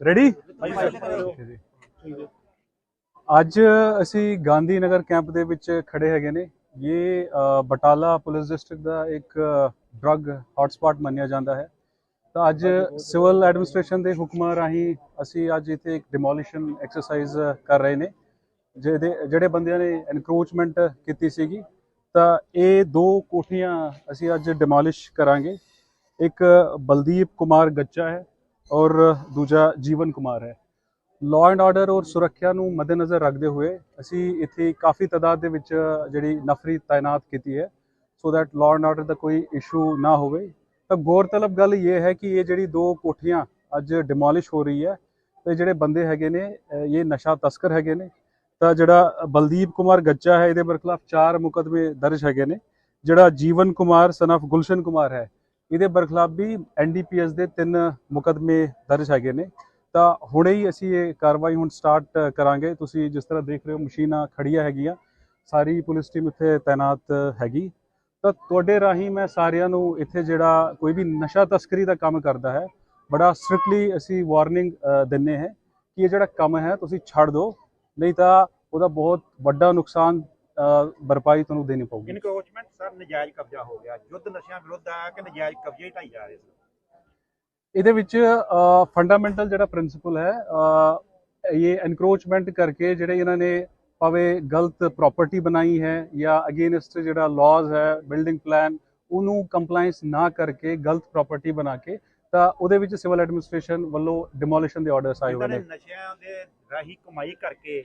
Ready ਅੱਜ ਅਸੀਂ Gandhi Nagar camp ਦੇ ਵਿੱਚ ਖੜੇ ਹੈਗੇ ਨੇ। ਇਹ ਬਟਾਲਾ ਪੁਲਿਸ ਡਿਸਟ੍ਰਿਕਟ ਦਾ ਇੱਕ ਡਰੱਗ ਹੌਟਸਪੌਟ ਮੰਨਿਆ ਜਾਂਦਾ ਹੈ। ਤਾਂ ਅੱਜ ਸਿਵਲ ਐਡਮਿਨਿਸਟ੍ਰੇਸ਼ਨ ਦੇ ਹੁਕਮਾਂ ਰਾਹੀਂ ਅਸੀਂ ਅੱਜ ਇੱਥੇ ਇੱਕ ਡਿਮੋਲੀਸ਼ਨ ਐਕਸਰਸਾਈਜ਼ ਕਰ ਰਹੇ ਨੇ, ਜਿਹਦੇ, ਜਿਹੜੇ ਬੰਦਿਆਂ ਨੇ ਐਨਕਰੋਚਮੈਂਟ ਕੀਤੀ ਸੀਗੀ। ਤਾਂ ਇਹ ਦੋ ਕੋਠੀਆਂ ਅਸੀਂ ਅੱਜ ਡਿਮੋਲਿਸ਼ ਕਰਾਂਗੇ। ਇੱਕ ਬਲਦੀਪ ਕੁਮਾਰ ਗੱਚਾ ਹੈ ਔਰ ਦੂਜਾ ਜੀਵਨ ਕੁਮਾਰ ਹੈ। ਲਾਅ ਐਂਡ ਆਰਡਰ ਔਰ ਸੁਰੱਖਿਆ ਨੂੰ ਮੱਦੇਨਜ਼ਰ ਰੱਖਦੇ ਹੋਏ ਅਸੀਂ ਇੱਥੇ ਕਾਫੀ ਤਾਦਾਦ ਦੇ ਵਿੱਚ ਜਿਹੜੀ ਨਫਰੀ ਤਾਇਨਾਤ ਕੀਤੀ ਹੈ। So that law and order ਦਾ ਕੋਈ ਇਸ਼ੂ ਨਾ ਹੋਵੇ। ਤਾਂ ਗੌਰਤਲਬ ਗੱਲ ਇਹ ਹੈ ਕਿ ਇਹ ਜਿਹੜੀ ਦੋ ਕੋਠੀਆਂ ਅੱਜ ਡਿਮੋਲਿਸ਼ ਹੋ ਰਹੀ ਹੈ, ਤੇ ਜਿਹੜੇ ਬੰਦੇ ਹੈਗੇ ਨੇ ਇਹ ਨਸ਼ਾ ਤਸਕਰ ਹੈਗੇ ਨੇ। ਤਾਂ ਜਿਹੜਾ ਬਲਦੀਪ ਕੁਮਾਰ ਗੱਚਾ ਹੈ, ਇਹਦੇ ਬਰਖਲਾਫ ਚਾਰ ਮੁਕਦਮੇ ਦਰਜ ਹੈਗੇ ਨੇ। ਜਿਹੜਾ ਜੀਵਨ ਕੁਮਾਰ ਸਨ of ਗੁਲਸ਼ਨ ਕੁਮਾਰ ਹੈ ਇਹਦੇ ਬਰਖਲਾਫ ਵੀ ਐਨਡੀਪੀਐਸ ਦੇ ਤਿੰਨ ਮੁਕਦਮੇ ਦਰਜ ਹੈਗੇ ਨੇ। ਤਾਂ ਹੁਣੇ ਹੀ ਅਸੀਂ ਇਹ ਕਾਰਵਾਈ ਹੁਣ ਸਟਾਰਟ ਕਰਾਂਗੇ। ਤੁਸੀਂ ਜਿਸ ਤਰ੍ਹਾਂ ਦੇਖ ਰਹੇ ਹੋ, ਮਸ਼ੀਨਾਂ ਖੜੀਆਂ ਹੈਗੀਆਂ। ਸਾਰੀ ਪੁਲਿਸ ਟੀਮ ਇੱਥੇ ਤਾਇਨਾਤ ਹੈਗੀ। ਤਾਂ ਤੁਹਾਡੇ ਰਾਹੀਂ ਮੈਂ ਸਾਰਿਆਂ ਨੂੰ ਇੱਥੇ ਜਿਹੜਾ ਕੋਈ ਵੀ ਨਸ਼ਾ ਤਸਕਰੀ ਦਾ ਕੰਮ ਕਰਦਾ ਹੈ, ਬੜਾ ਸਟ੍ਰਿਕਟਲੀ ਅਸੀਂ ਵਾਰਨਿੰਗ ਦਿੰਨੇ ਹੈ ਕਿ ਇਹ ਜਿਹੜਾ ਕੰਮ ਹੈ, ਤੁਸੀਂ ਛੱਡ ਦਿਓ। ਨਹੀਂ ਤਾਂ ਉਹਦਾ ਬਹੁਤ ਵੱਡਾ ਨੁਕਸਾਨ ਭਰਪਾਈ ਤੁਹਾਨੂੰ ਦੇਣੀ ਪਊਗੀ। ਇਨਕਰੋਚਮੈਂਟ ਸਰ ਨਜਾਇਜ਼ ਕਬਜ਼ਾ ਹੋ ਗਿਆ। ਯੁੱਧ ਨਸ਼ਿਆਂ ਵਿਰੁੱਧ ਆ ਕਿ ਨਜਾਇਜ਼ ਕਬਜ਼ੇ ਹੀ ਢਾਈ ਜਾ ਰਹੇ ਸੀ? ਇਹਦੇ ਵਿੱਚ ਫੰਡਾਮੈਂਟਲ ਜਿਹੜਾ ਪ੍ਰਿੰਸੀਪਲ ਹੈ ਇਹ ਐਨਕਰੋਚਮੈਂਟ ਕਰਕੇ ਜਿਹੜੇ ਇਹਨਾਂ ਨੇ ਭਾਵੇਂ ਗਲਤ ਪ੍ਰਾਪਰਟੀ ਬਣਾਈ ਹੈ ਜਾਂ ਅਗੇਨਸਟ ਜਿਹੜਾ ਲਾਜ਼ ਹੈ ਬਿਲਡਿੰਗ ਪਲਾਨ ਉਹਨੂੰ ਕੰਪਲਾਈਂਸ ਨਾ ਕਰਕੇ ਗਲਤ ਪ੍ਰਾਪਰਟੀ ਬਣਾ ਕੇ ਤਾਂ ਉਹਦੇ ਵਿੱਚ ਸਿਵਲ ਐਡਮਿਨਿਸਟ੍ਰੇਸ਼ਨ ਵੱਲੋਂ ਡਿਮੋਲੀਸ਼ਨ ਦੇ ਆਰਡਰਸ ਆਏ ਹੋਏ ਨੇ ਨਸ਼ਿਆਂ ਦੇ ਰਾਹੀਂ ਕਮਾਈ ਕਰਕੇ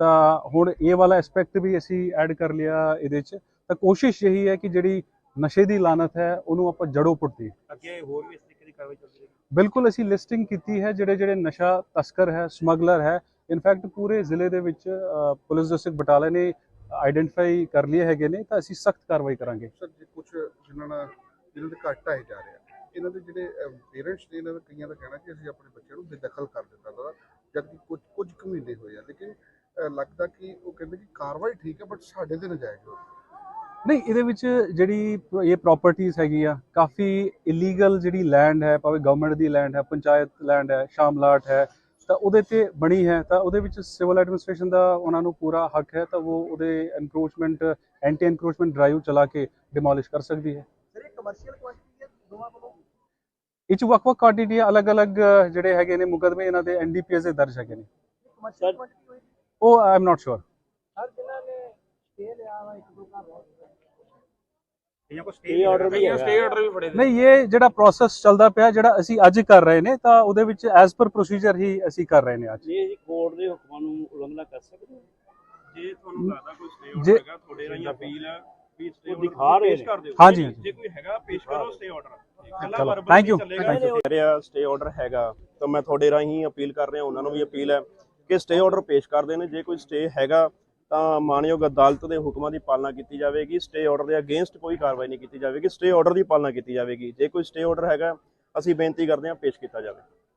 ਤਾਂ ਹੁਣ ਇਹ ਵਾਲਾ ਐਸਪੈਕਟ ਵੀ ਅਸੀਂ ਐਡ ਕਰ ਲਿਆ ਇਹਦੇ 'ਚ। ਤਾਂ ਕੋਸ਼ਿਸ਼ ਇਹੀ ਹੈ ਕਿ ਜਿਹੜੀ ਨਸ਼ੇ ਦੀ ਲਾਨਤ ਹੈ ਉਹਨੂੰ ਆਪਾਂ ਜੜੋਂ ਪੁੱਟੀਏ। ਅੱਗੇ ਹੋਰ ਵੀ ਇਸ ਤਰੀਕੇ ਦੀ ਕਾਰਵਾਈ ਚੱਲਦੀ ਰਹੇਗੀ? ਬਿਲਕੁਲ ਅਸੀਂ ਲਿਸਟਿੰਗ ਕੀਤੀ ਹੈ ਜਿਹੜੇ ਜਿਹੜੇ ਨਸ਼ਾ ਤਸਕਰ ਹੈ ਸਮਗਲਰ ਹੈ ਇਨਫੈਕਟ ਪੂਰੇ ਜ਼ਿਲ੍ਹੇ ਦੇ ਵਿੱਚ ਪੁਲਿਸ ਡਿਸਟ੍ਰਿਕਟ ਬਟਾਲਾ ਨੇ ਆਈਡੈਂਟੀਫਾਈ ਕਰ ਲਏ ਹੈਗੇ ਨੇ ਤਾਂ ਅਸੀਂ ਸਖਤ ਕਾਰਵਾਈ ਕਰਾਂਗੇ। ਸਰ ਜੇ ਕੁਝ ਜਿਨ੍ਹਾਂ ਨਾਲ ਜਿਨ੍ਹਾਂ ਦੇ ਘੱਟ ਆਏ ਜਾ ਰਿਹਾ ਇਹਨਾਂ ਦੇ ਜਿਹੜੇ ਪੇਰੈਂਟਸ ਨੇ ਇਹਨਾਂ ਦਾ ਕਈਆਂ ਦਾ ਕਹਿਣਾ ਕਿ ਅਸੀਂ ਆਪਣੇ ਬੱਚਿਆਂ ਨੂੰ ਬੇਦਖਲ ਕਰ ਦਿੱਤਾ ਦਾ ਜਦ ਕਿ ਕੁਝ ਕੁਝ ਕੁ ਮਹੀਨੇ ਹੋਏ ਆ ਲੇਕਿਨ ਲੱਗਦਾ ਕਿ ਉਹ ਕਹਿੰਦੇ ਕਿ ਕਾਰਵਾਈ ਠੀਕ ਹੈ ਬਟ ਸਾਡੇ ਤੇ ਨਜਾਇਜ਼ ਹੋ ਰਹੀ ਹੈ। ਨਹੀਂ ਇਹਦੇ ਵਿੱਚ ਜਿਹੜੀ ਇਹ ਪ੍ਰਾਪਰਟੀਆਂ ਹੈਗੀ ਆ ਕਾਫੀ ਇਲੀਗਲ ਜਿਹੜੀ ਲੈਂਡ ਹੈ ਭਾਵੇਂ ਗਵਰਨਮੈਂਟ ਦੀ ਲੈਂਡ ਹੈ ਪੰਚਾਇਤ ਲੈਂਡ ਹੈ ਸ਼ਾਮਲਾਟ ਹੈ ਤਾਂ ਉਹਦੇ ਤੇ ਬਣੀ ਹੈ ਤਾਂ ਉਹਦੇ ਵਿੱਚ ਸਿਵਲ ਐਡਮਿਨਿਸਟ੍ਰੇਸ਼ਨ ਦਾ ਉਹਨਾਂ ਨੂੰ ਪੂਰਾ ਹੱਕ ਹੈ ਤਾਂ ਉਹ ਉਹਦੇ ਐਨਕਰੋਚਮੈਂਟ ਐਂਟੀ ਐਨਕਰੋਚਮੈਂਟ ਡਰਾਈਵ ਚਲਾ ਕੇ ਡਿਮੋਲਿਸ਼ ਕਰ ਸਕਦੀ ਹੈ। ਸਰ ਇਹ ਕਮਰਸ਼ੀਅਲ ਕੁਆਂਟੀਟੀ ਹੈ ਦੋਵਾਂ ਇਹ 'ਚ ਵੱਖ-ਵੱਖ ਕੁਆਂਟੀਟੀ ਅਲੱਗ-ਅਲੱਗ ਜਿਹੜੇ ਹੈਗੇ ਨੇ ਮੁਕਦਮੇ ਇਹਨਾਂ ਦੇ ਐਨਡੀਪੀਐਸ ਦੇ ਦਰਜ ਹੈਗੇ ਨੇ। ਕਮਰਸ਼ੀਅਲ ਕੁਆਂਟੀਟੀ ਹੋਈ ਉਹ ਆਈ ਐਮ ਨਾਟ ਸ਼ੋਰ ਹਰ ਜਿਨ੍ਹਾਂ ਨੇ ਸਟੇ ਲਿਆ ਵਾ ਇੱਕ ਦੋ ਘਰ ਇਹਨਾਂ ਕੋ ਸਟੇ ਆਰਡਰ ਵੀ ਹੈ ਸਟੇ ਆਰਡਰ ਵੀ ਫੜੇ ਨਹੀਂ ਇਹ ਜਿਹੜਾ ਪ੍ਰੋਸੈਸ ਚੱਲਦਾ ਪਿਆ ਜਿਹੜਾ ਅਸੀਂ ਅੱਜ ਕਰ ਰਹੇ ਨੇ ਤਾਂ ਉਹਦੇ ਵਿੱਚ ਐਜ਼ ਪਰ ਪ੍ਰੋਸੀਜਰ ਹੀ ਅਸੀਂ ਕਰ ਰਹੇ ਨੇ ਅੱਜ। ਜੇ ਅਸੀਂ ਕੋਰਟ ਦੇ ਹੁਕਮਾਂ ਨੂੰ ਉਲੰਘਣਾ ਕਰ ਸਕਦੇ ਹਾਂ। ਜੇ ਤੁਹਾਨੂੰ ਲੱਗਦਾ ਕੋਈ ਸਟੇ ਜੇ- ਆਰਡਰ ਹੈਗਾ ਤੁਹਾਡੇ ਰਾਹੀਂ ਅਪੀਲ ਹੈ ਵੀ ਸਟੇ ਰਹੇ ਪੇਸ਼ ਨੇ। ਕਰ ਦਿਓ। ਹਾਂਜੀ, ਜੇ-। ਜੇ ਕੋਈ ਹੈਗਾ ਪੇਸ਼ ਕਰੋ ਸਟੇ ਆਰਡਰ ਚੱਲੇਗਾ। thank you. ਰਿਹਾ ਸਟੇ ਆਰਡਰ ਹੈਗਾ ਤਾਂ ਮੈਂ ਤੁਹਾਡੇ ਰਾਹੀਂ ਅਪੀਲ ਕਰ ਰਿਹਾ ਉਹਨਾਂ ਨੂੰ ਵੀ ਅਪੀਲ ਹੈ। ਕਿ ਸਟੇ ਆਰਡਰ ਪੇਸ਼ ਕਰਦੇ ਨੇ। ਜੇ ਕੋਈ ਸਟੇ ਹੈਗਾ, ਤਾਂ ਮਾਨਯੋਗ ਅਦਾਲਤ ਦੇ ਹੁਕਮਾਂ ਦੀ ਪਾਲਣਾ ਕੀਤੀ ਜਾਵੇਗੀ। ਸਟੇ ਆਰਡਰ ਦੇ ਅਗੇਂਸਟ ਕੋਈ ਕਾਰਵਾਈ ਨਹੀਂ ਕੀਤੀ ਜਾਵੇਗੀ। ਸਟੇ ਆਰਡਰ ਦੀ ਪਾਲਣਾ ਕੀਤੀ ਜਾਵੇਗੀ। ਜੇ ਕੋਈ ਸਟੇ ਆਰਡਰ ਹੈਗਾ, ਅਸੀਂ ਬੇਨਤੀ ਕਰਦੇ ਹਾਂ ਪੇਸ਼ ਕੀਤਾ ਜਾਵੇ।